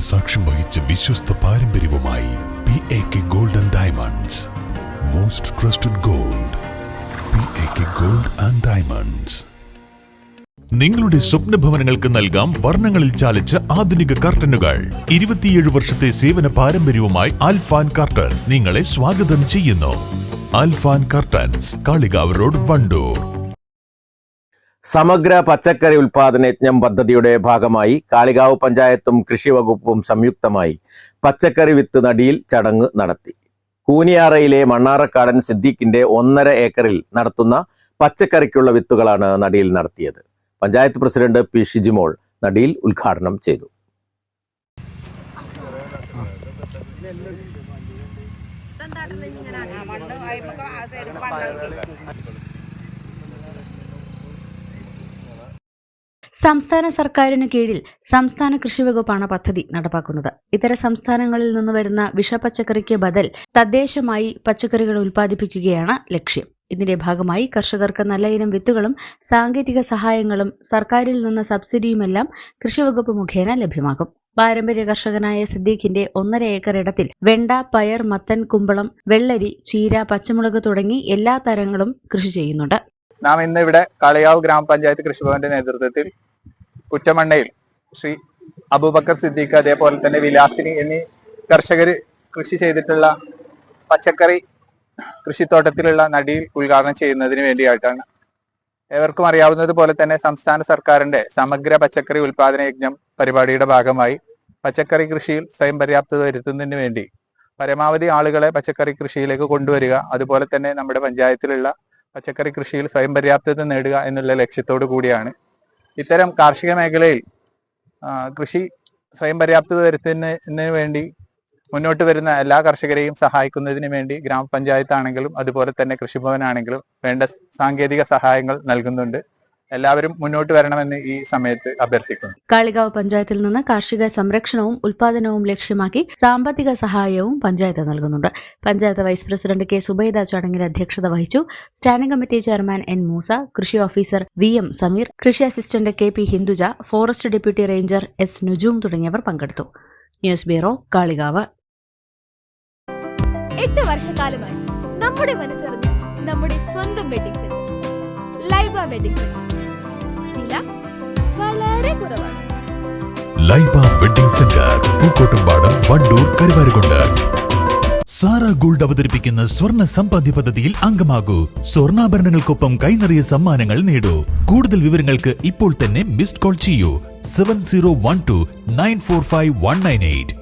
സാക്ഷ്യം വഹിച്ച വിശ്വസ്ത പാരമ്പര്യവുമായി P A K gold and diamonds most trusted gold P A K gold and diamonds നിങ്ങളുടെ സ്വപ്ന ഭവനങ്ങൾക്ക് നൽകാം വർണങ്ങളിൽ ചാലിച്ച ആധുനിക കർട്ടനുകൾ. ഇരുപത്തിയേഴ് വർഷത്തെ സേവന പാരമ്പര്യവുമായി അൽഫാൻ കർട്ടൻ നിങ്ങളെ സ്വാഗതം ചെയ്യുന്നു. Alfan curtains Kalikavu road Wandoor. സമഗ്ര പച്ചക്കറി ഉൽപാദന യജ്ഞം പദ്ധതിയുടെ ഭാഗമായി കാളികാവ് പഞ്ചായത്തും കൃഷി വകുപ്പും സംയുക്തമായി പച്ചക്കറി വിത്ത് നടിയിൽ ചടങ്ങ് നടത്തി. കൂനിയാറയിലെ മണ്ണാറക്കാടൻ സിദ്ദീഖിന്റെ ഒന്നര ഏക്കറിൽ നടത്തുന്ന പച്ചക്കറിക്കുള്ള വിത്തുകളാണ് നടിയിൽ നടത്തിയത്. പഞ്ചായത്ത് പ്രസിഡന്റ് പി ഷിജിമോൾ നടിയിൽ ഉദ്ഘാടനം ചെയ്തു. സംസ്ഥാന സർക്കാരിനു കീഴിൽ സംസ്ഥാന കൃഷി വകുപ്പാണ് പദ്ധതി നടപ്പാക്കുന്നത്. ഇതര സംസ്ഥാനങ്ങളിൽ നിന്ന് വരുന്ന വിഷപച്ചക്കറിക്ക് ബദൽ തദ്ദേശമായി പച്ചക്കറികൾ ഉൽപ്പാദിപ്പിക്കുകയാണ് ലക്ഷ്യം. ഇതിന്റെ ഭാഗമായി കർഷകർക്ക് നല്ല ഇനം വിത്തുകളും സാങ്കേതിക സഹായങ്ങളും സർക്കാരിൽ നിന്ന് സബ്സിഡിയുമെല്ലാം കൃഷിവകുപ്പ് മുഖേന ലഭ്യമാകും. പാരമ്പര്യ കർഷകനായ സിദ്ദീഖിന്റെ ഒന്നര ഏക്കർ ഇടത്തിൽ വെണ്ട പയർ മത്തൻ കുമ്പളം വെള്ളരി ചീര പച്ചമുളക് തുടങ്ങി എല്ലാ തരങ്ങളും കൃഷി ചെയ്യുന്നുണ്ട്. നാം ഇന്ന് ഇവിടെ കാളിയാവ് ഗ്രാമപഞ്ചായത്ത് കൃഷിഭവന്റെ നേതൃത്വത്തിൽ കുറ്റമണ്ണയിൽ ശ്രീ അബൂബക്കർ സിദ്ദീഖ് അതേപോലെ തന്നെ വിലാസിനി എന്നീ കർഷകർ കൃഷി ചെയ്തിട്ടുള്ള പച്ചക്കറി കൃഷിത്തോട്ടത്തിലുള്ള നടിയിൽ ഉദ്ഘാടനം ചെയ്യുന്നതിന് വേണ്ടിയായിട്ടാണ് ഏവർക്കും അറിയാവുന്നത് പോലെ തന്നെ സംസ്ഥാന സർക്കാരിന്റെ സമഗ്ര പച്ചക്കറി ഉൽപാദന യജ്ഞം പരിപാടിയുടെ ഭാഗമായി പച്ചക്കറി കൃഷിയിൽ സ്വയം പര്യാപ്തത വരുത്തുന്നതിന് വേണ്ടി പരമാവധി ആളുകളെ പച്ചക്കറി കൃഷിയിലേക്ക് കൊണ്ടുവരിക അതുപോലെ തന്നെ നമ്മുടെ പഞ്ചായത്തിലുള്ള പച്ചക്കറി കൃഷിയിൽ സ്വയം പര്യാപ്തത നേടുക എന്നുള്ള ലക്ഷ്യത്തോടു കൂടിയാണ് ഇത്തരം കാർഷിക മേഖലയിൽ കൃഷി സ്വയം പര്യാപ്തത വരുത്തുന്നതിന് വേണ്ടി മുന്നോട്ട് വരുന്ന എല്ലാ കർഷകരെയും സഹായിക്കുന്നതിന് വേണ്ടി ഗ്രാമപഞ്ചായത്താണെങ്കിലും അതുപോലെ തന്നെ കൃഷിഭവനാണെങ്കിലും വേണ്ട സാങ്കേതിക സഹായങ്ങൾ നൽകുന്നുണ്ട്. എല്ലാവരും മുന്നോട്ട് വരണമെന്ന് ഈ സമയത്ത് അഭ്യർത്ഥിക്കുന്നു. കാളികാവ് പഞ്ചായത്തിൽ നിന്ന് കാർഷിക സംരക്ഷണവും ഉൽപാദനവും ലക്ഷ്യമാക്കി സാമ്പത്തിക സഹായവും പഞ്ചായത്ത് നൽകുന്നുണ്ട്. Panchayat vice president K Subaida ചടങ്ങിൽ അധ്യക്ഷത വഹിച്ചു. Standing committee chairman N Moosa കൃഷി ഓഫീസർ വി എം സമീർ കൃഷി assistant K P Hinduja forest deputy ranger S Nujoom തുടങ്ങിയവർ പങ്കെടുത്തു. News bureau Kalikavu. എട്ട് വർഷക്കാലമായി നമ്മുടെ മനസ്സറിഞ്ഞ് നമ്മുടെ സ്വന്തം wedding centre Laiba wedding centre. Laiba wedding centre Pookkottumpadam Wandoor Karuvarakundu. Sara gold അവതരിപ്പിക്കുന്ന സ്വർണ സമ്പാദ്യ പദ്ധതിയിൽ അംഗമാകൂ. സ്വർണാഭരണങ്ങൾക്കൊപ്പം കൈനറിയ സമ്മാനങ്ങൾ നേടൂ. കൂടുതൽ വിവരങ്ങൾക്ക് ഇപ്പോൾ തന്നെ മിസ്ഡ് കോൾ ചെയ്യൂ. Seven zero one two nine four five one nine eight.